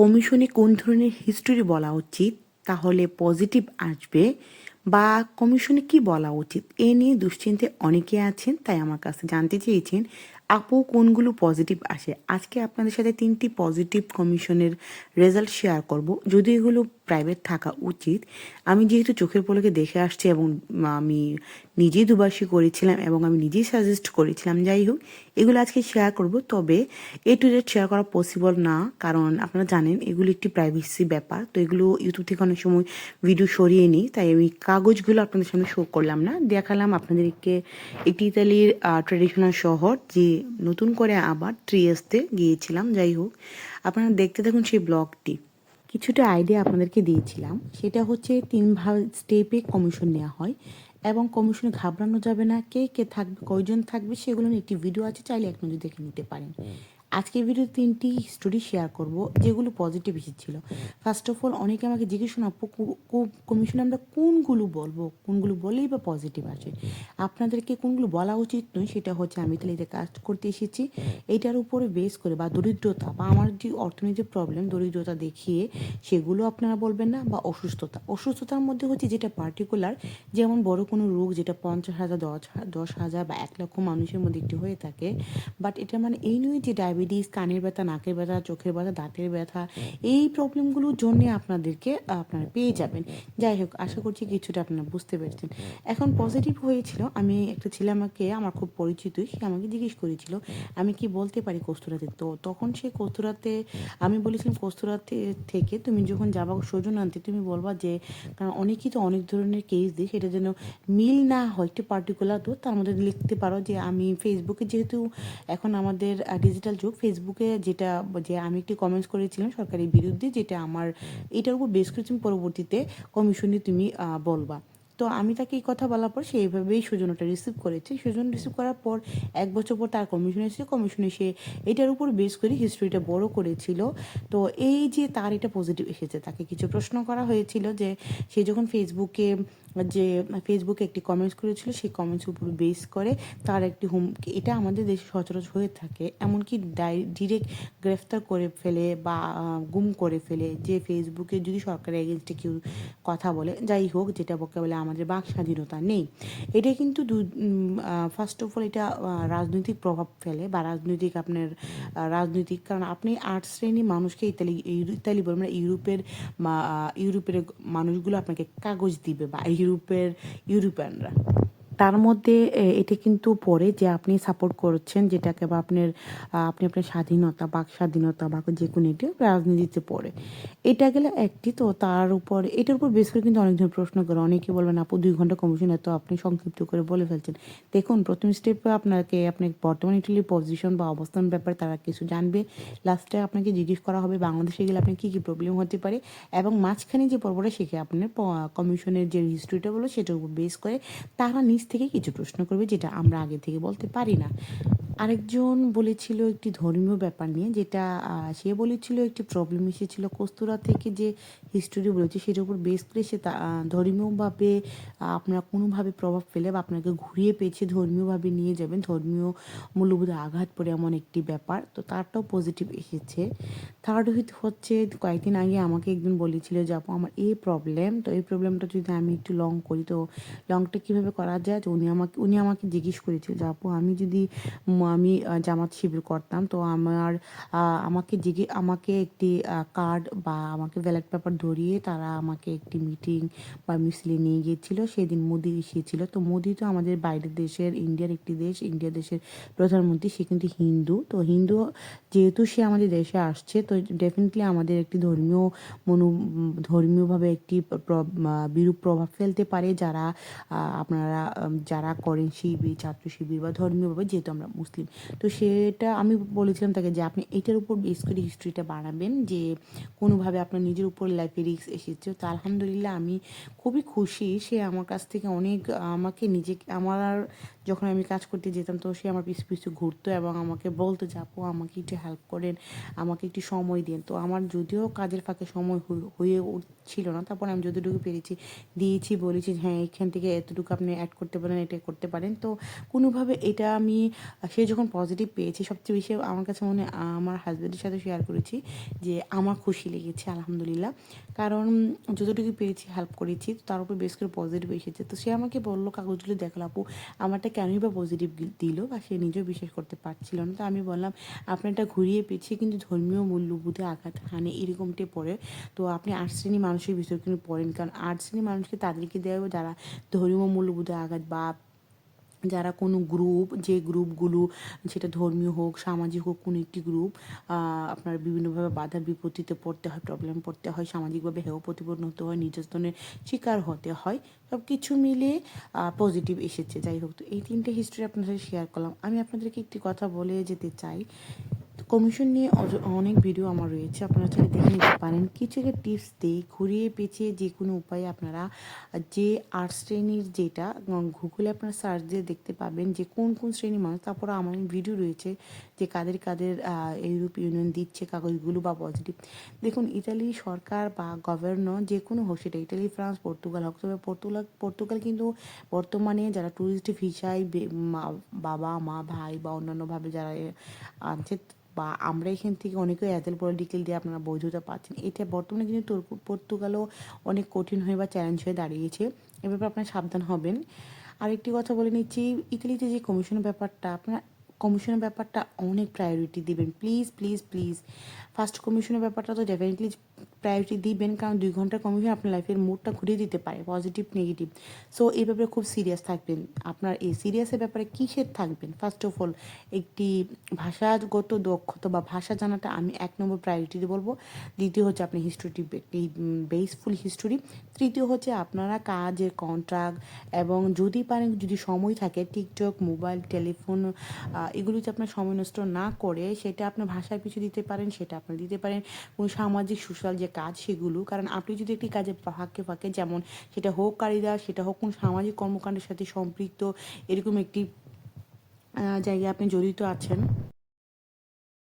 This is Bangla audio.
কমিশনে কোন ধরনের হিস্টোরি বলা উচিত, তাহলে পজিটিভ আসবে বা কমিশনে কি বলা উচিত, এ নিয়ে দুশ্চিন্তে অনেকে আছেন, তাই আমার কাছে জানতে চেয়েছেন, আপু কোনগুলো পজিটিভ আসে? আজকে আপনাদের সাথে তিনটি পজিটিভ কমিশনের রেজাল্ট শেয়ার করব, যদি এগুলো প্রাইভেট থাকা উচিত। আমি যেহেতু চোখের পলকে দেখে আসছি এবং আমি নিজেই দুবাসী করেছিলাম এবং আমি নিজেই সাজেস্ট করেছিলাম, যাই হোক, এগুলো আজকে শেয়ার করব। তবে এ টু জেড শেয়ার করা পসিবল না, কারণ আপনারা জানেন এগুলো একটি প্রাইভেসি ব্যাপার। তো এগুলো ইউটিউব থেকে অনেক সময় ভিডিও সরিয়ে নিই, তাই আমি কাগজগুলো আপনাদের সামনে শো করলাম না। দেখালাম আপনাদেরকে একটি ইতালির ট্রেডিশনাল শহর, যে নতুন করে আবার ট্রিয়েসতে গিয়েছিলাম, যাই হোক। আপনারা দেখতে দেখুন সেই ব্লগটি। কিছুটা আইডিয়া আপনাদেরকে দিয়েছিলাম। সেটা হচ্ছে তিন ভাগ স্টেপে কমিশন নেওয়া হয় এবং কমিশনে ঘাবড়ানো যাবে না। কে কে থাকবে, কয়জন থাকবে, সেগুলো নিয়ে একটি ভিডিও আছে, চাইলে এক নজর দেখে নিতে পারেন। আজকের ভিডিও তিনটি স্টোরি শেয়ার করব, যেগুলো পজিটিভ এসেছিল। ফার্স্ট অফ অল অনেকে আমাকে জিজ্ঞেস আপু কমিশনে আমরা কোনগুলো বলব? কোনগুলো বলেই বা পজিটিভ আসে? আপনাদেরকে কোনগুলো বলা উচিত নয়, সেটা হচ্ছে আমি তাহলে এটা কাজ করতে এসেছি। এটার উপরে বেস করে বা দরিদ্রতা বা আমার যে অর্থনৈতিক প্রবলেম দরিদ্রতা দেখিয়ে সেগুলো আপনারা বলবেন না বা অসুস্থতা। অসুস্থতার মধ্যে হচ্ছে যেটা পার্টিকুলার যেমন বড় কোনো রোগ যেটা পঞ্চাশ হাজার, দশ দশ হাজার বা এক লক্ষ মানুষের মধ্যে একটি হয়ে থাকে বাট এটা মানে এই নয় যে ডায়াবেটিস কানের ব্যথা, নাকের ব্যথা, চোখের ব্যথা, দাঁতের ব্যথা, এই প্রবলেমগুলোর জন্যে আপনাদেরকে আপনারা পেয়ে যাবেন। যাই হোক, আশা করছি কিছুটা আপনারা বুঝতে পেরেছেন। এখন পজিটিভ হয়েছিল, আমি একটা ছেলে আমাকে, আমার খুব পরিচিত, সে আমাকে জিজ্ঞেস করেছিল, আমি কি বলতে পারি কস্তুরাতে? তো তখন সে কস্তুরাতে, আমি বলেছিলাম, কস্তুরাতে থেকে তুমি যখন যাবা, সজন আনতে, তুমি বলবা যে, কারণ অনেকেই তো অনেক ধরনের কেস দিই সেটা যেন মিল না হয়, একটু পার্টিকুলার তো, তার মধ্যে লিখতে পারো যে, আমি ফেসবুকে যেহেতু এখন আমাদের ডিজিটাল যুগ ফেসবুকে যেটা যে আমি একটি কমেন্টস করেছিলাম সরকারের বিরুদ্ধে যেটা আমার এটার উপর বেশ কিছু পরবর্তীতে কমিশনে তুমি বলবা। তো আমি তাকে এই কথা বলার পর সে এইভাবেই সুজনটা রিসিভ করেছে। সুজন রিসিভ করার পর এক বছর পর তার কমিশন এসেছে। কমিশনে সে এটার উপর বেস করে হিস্ট্রিটা বড় করেছিল। তো এই যে তার এটা পজিটিভ এসেছে, তাকে কিছু প্রশ্ন করা হয়েছিল যে সে যখন ফেসবুকে যে ফেসবুকে একটি কমেন্টস করেছিল, সেই কমেন্টস উপর বেস করে তার একটি হোম, এটা আমাদের দেশে সচরাচর হয়ে থাকে। এমনকি ডিরেক্ট গ্রেফতার করে ফেলে বা গুম করে ফেলে। যে ফেসবুকে যদি সরকারের এগেনস্টে কেউ কথা বলে, যাই হোক, যেটা বকে বলে আমাদের বাক স্বাধীনতা নেই। এটা কিন্তু দু ফার্স্ট অফ অল এটা রাজনৈতিক প্রভাব ফেলে বা রাজনৈতিক আপনার রাজনৈতিক, কারণ আপনি আর্ট শ্রেণি মানুষকে ইতালি ইতালি বলবেন ইউরোপের ইউরোপের মানুষগুলো আপনাকে কাগজ দিবে বা ইউরোপের, ইউরোপিয়ানরা। তার মধ্যে এটা কিন্তু পড়ে যে আপনি সাপোর্ট করছেন যেটাকে বা আপনার আপনি আপনার স্বাধীনতা, বাক স্বাধীনতা বা যে কোনো এটি রাজনীতিতে পড়ে। এটা গেলে একটি, তো তার উপর, এটার উপর বেশ করে কিন্তু অনেকজন প্রশ্ন করে। অনেকে বলবেন, আপু, দুই ঘণ্টা কমিশন এত আপনি সংক্ষিপ্ত করে বলে ফেলছেন। দেখুন, প্রথম স্টেপে আপনাকে আপনার বর্তমান ইটালির পজিশন বা অবস্থান ব্যাপারে তারা কিছু জানবে। লাস্টে আপনাকে জিজ্ঞেস করা হবে, বাংলাদেশে গেলে আপনার কী কী প্রবলেম হতে পারে? এবং মাঝখানে যে পর্বটা শিখে আপনার কমিশনের যে হিস্ট্রিটা বলো, সেটার উপর বেস করে তারা নিজ থেকে কিছু প্রশ্ন করবে যেটা আমরা আগে থেকে বলতে পারি না। আরেকজন বলেছিল একটি ধর্মীয় ব্যাপার নিয়ে, যেটা সে বলেছিল একটি প্রবলেম এসেছিল কস্তুরা থেকে যে হিস্টোরি বলেছে সেটার উপর বেস করে সে তা ধর্মীয়ভাবে আপনারা কোনোভাবে প্রভাব ফেলে বা আপনাকে ঘুরিয়ে পেয়েছে, ধর্মীয়ভাবে নিয়ে যাবেন। ধর্মীয় মূল্যবোধে আঘাত পড়ে এমন একটি ব্যাপার। তো তারটাও পজিটিভ এসেছে। থার্ড হচ্ছে, কয়েকদিন আগে আমাকে একদিন বলেছিল যে, আপু, আমার এই প্রবলেম তো এই প্রবলেমটা যদি আমি একটু লং করি, তো লংটা কীভাবে করা যায়? উনি আমাকে উনি আমাকে জিজ্ঞেস করেছিল যে, আপু, আমি যদি আমি জামাত শিবির করতাম। তো আমার আমাকে জিজ্ঞে আমাকে একটি কার্ড বা আমাকে ব্যালেট পেপার ধরিয়ে তারা আমাকে একটি মিটিং বা মিছিলে নিয়ে গিয়েছিল। সেদিন মোদি এসেছিল। তো মোদি তো আমাদের বাইরের দেশের, ইন্ডিয়ার একটি দেশ, ইন্ডিয়া দেশের প্রধানমন্ত্রী। সে কিন্তু হিন্দু। তো হিন্দু যেহেতু সে আমাদের দেশে আসছে, তো ডেফিনেটলি আমাদের একটি ধর্মীয় মনো, ধর্মীয়ভাবে একটি বিরূপ প্রভাব ফেলতে পারে। যারা আপনারা যারা করেন শিবির, ছাত্র শিবির বা ধর্মীয়ভাবে, যেহেতু আমরা মুসলিম তো সেটা আমি বলেছিলাম তাকে যে আপনি এটার উপর বেস করে হিস্ট্রিটা বানাবেন, যে কোনোভাবে আপনার নিজের উপর লাইফে রিক্স এসেছে। তো আলহামদুলিল্লাহ আমি খুবই খুশি। সে আমার কাছ থেকে অনেক আমাকে নিজে আমার যখন আমি কাজ করতে যেতাম, তো সে আমার পিছু পিছু ঘুরতো এবং আমাকে বলতো যে, আপু, আমাকে একটু হেল্প করেন, আমাকে একটু সময় দিন। তো আমার যদিও কাজের ফাঁকে সময় হয়ে- উঠছিল না, তারপর আমি যতটুকু পেরেছি দিয়েছি, বলেছি হ্যাঁ এখান থেকে এতটুকু আপনি অ্যাড করতে পারেন, এটা করতে পারেন। তো কোনোভাবে এটা আমি, সে যখন পজিটিভ পেয়েছি, সবচেয়ে বেশি আমার কাছে মনে আমার হাজব্যান্ডের সাথে শেয়ার করেছি যে, আমার খুশি লেগেছে, আলহামদুলিল্লাহ। কারণ যতটুকু পেরেছি হেল্প করেছি তার উপর বেশ করে পজিটিভ এসেছে। তো সে আমাকে বলল, কাগজগুলো দেখল আপু, আমারটা কেনই বা পজিটিভ দিল বা সে নিজেও বিশ্বাস করতে পারছিল না। তো আমি বললাম আপনি এটা ঘুরিয়ে পেয়েছি, কিন্তু ধর্মীয় মূল্যবোধে আঘাত হানে এরকমটি পড়ে। তো আপনি আট শ্রেণির মানুষের বিষয় কিন্তু পড়েন, কারণ আট শ্রেণির মানুষকে তাদেরকে দেওয়া যারা ধর্মীয় মূল্যবোধে আঘাত বা যারা কোনো গ্রুপ যে গ্রুপগুলো সেটা ধর্মীয় হোক, সামাজিক হোক, কোনো একটি গ্রুপ আপনার বিভিন্নভাবে বাধা বিপত্তিতে পড়তে হয় প্রবলেম পড়তে হয়, সামাজিকভাবে হেয় প্রতিপন্ন হতে হয়, নির্যাতনের শিকার হতে হয় সব কিছু মিলে পজিটিভ এসেছে। যাই হোক, তো এই তিনটে হিস্ট্রি আপনার সাথে শেয়ার করলাম। আমি আপনাদেরকে একটি কথা বলে যেতে চাই কমিশন নিয়ে অনেক ভিডিও আমার রয়েছে। আপনারা চাইলে দেখে নিতে পারেন। কিছু একটা টিপস দিই। ঘুরিয়ে পেঁচিয়ে যে কোনো উপায়ে আপনারা যে আর্ট শ্রেণির যেটা গুগলে আপনারা সার্চ দিয়ে দেখতে পাবেন যে কোন কোন শ্রেণির মানুষ। তারপর আমার ভিডিও রয়েছে যে কাদের কাদের ইউরোপ ইউনিয়ন দিচ্ছে কাগজগুলো বা পজিটিভ দেখুন ইতালি সরকার বা গভর্নর যে কোনো হোক, সেটা ইতালি ফ্রান্স পর্তুগাল হোক, তবে পর্তুগাল পর্তুগাল কিন্তু বর্তমানে যারা ট্যুরিস্ট ভিসায় বাবা, মা, ভাই বা অন্যান্যভাবে যারা আনছে বা আমরা এখান থেকে অনেকে অ্যাজেল পলিটিক্যাল দিয়ে আপনারা বৈধতা পাচ্ছেন এটা বর্তমানে কিন্তু পর্তুগালও অনেক কঠিন হয়ে বা চ্যালেঞ্জ হয়ে দাঁড়িয়েছে। এ ব্যাপারে আপনারা সাবধান হবেন। আর একটি কথা বলে নিচ্ছি, ইতালিতে যে কমিশনের ব্যাপারটা, আপনারা কমিশনের ব্যাপারটা অনেক প্রায়োরিটি দেবেন। প্লিজ প্লিজ প্লিজ ফার্স্ট কমিশনের ব্যাপারটা তো ডেফিনেটলি প্রায়োরিটি দিবেন, কারণ দুই ঘণ্টার কমিশন আপনার লাইফের মুডটা ঘুরিয়ে দিতে পারে পজিটিভ নেগেটিভ সো এই ব্যাপারে খুব সিরিয়াস থাকবেন। আপনার এই সিরিয়াসের ব্যাপারে কিসের থাকবেন? ফার্স্ট অফ অল একটি ভাষাগত দক্ষতা বা ভাষা জানাটা আমি এক নম্বর প্রায়োরিটি বলব। দ্বিতীয় হচ্ছে আপনি হিস্ট্রিটি বেসফুল হিস্টোরি তৃতীয় হচ্ছে আপনারা কাজের কন্ট্রাক্ট এবং যদি পারেন, যদি সময় থাকে টিকটক মোবাইল টেলিফোন এগুলিতে আপনার সময় নষ্ট না করে, সেটা আপনার ভাষায় পিছু দিতে পারেন, সেটা আপনি দিতে পারেন। কোনো সামাজিক সোশ্যাল যে কাজ সেগুলো, কারণ আপনি যদি একটি কাজে ফাঁকে ফাঁকে যেমন সেটা হোক কারিদা সেটা হোক কোন সামাজিক কর্মকাণ্ডের সাথে সম্পৃক্ত, এরকম একটি জায়গায় আপনি জড়িত আছেন